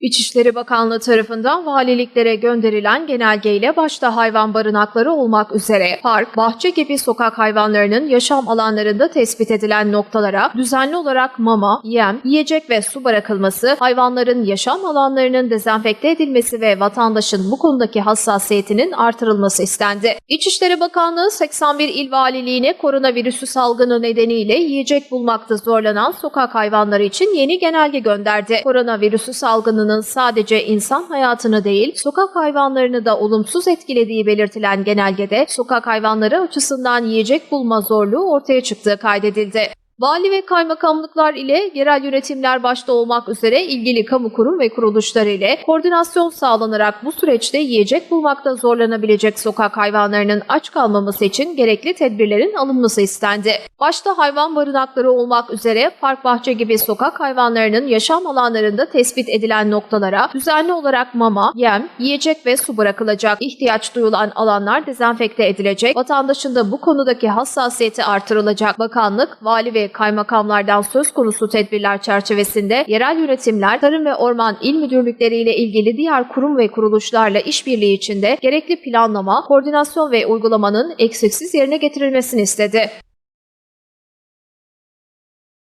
İçişleri Bakanlığı tarafından valiliklere gönderilen genelgeyle başta hayvan barınakları olmak üzere park, bahçe gibi sokak hayvanlarının yaşam alanlarında tespit edilen noktalara düzenli olarak mama, yem, yiyecek ve su bırakılması, hayvanların yaşam alanlarının dezenfekte edilmesi ve vatandaşın bu konudaki hassasiyetinin artırılması istendi. İçişleri Bakanlığı 81 il valiliğine koronavirüsü salgını nedeniyle yiyecek bulmakta zorlanan sokak hayvanları için yeni genelge gönderdi. Koronavirüsü salgınının sadece insan hayatını değil, sokak hayvanlarını da olumsuz etkilediği belirtilen genelgede sokak hayvanları açısından yiyecek bulma zorluğu ortaya çıktığı kaydedildi. Vali ve kaymakamlıklar ile yerel yönetimler başta olmak üzere ilgili kamu kurum ve kuruluşlar ile koordinasyon sağlanarak bu süreçte yiyecek bulmakta zorlanabilecek sokak hayvanlarının aç kalmaması için gerekli tedbirlerin alınması istendi. Başta hayvan barınakları olmak üzere park bahçe gibi sokak hayvanlarının yaşam alanlarında tespit edilen noktalara düzenli olarak mama, yem, yiyecek ve su bırakılacak. İhtiyaç duyulan alanlar dezenfekte edilecek. Vatandaşın da bu konudaki hassasiyeti artırılacak. Bakanlık, vali ve kaymakamlardan söz konusu tedbirler çerçevesinde yerel yönetimler, Tarım ve Orman İl Müdürlükleri ile ilgili diğer kurum ve kuruluşlarla işbirliği içinde gerekli planlama, koordinasyon ve uygulamanın eksiksiz yerine getirilmesini istedi.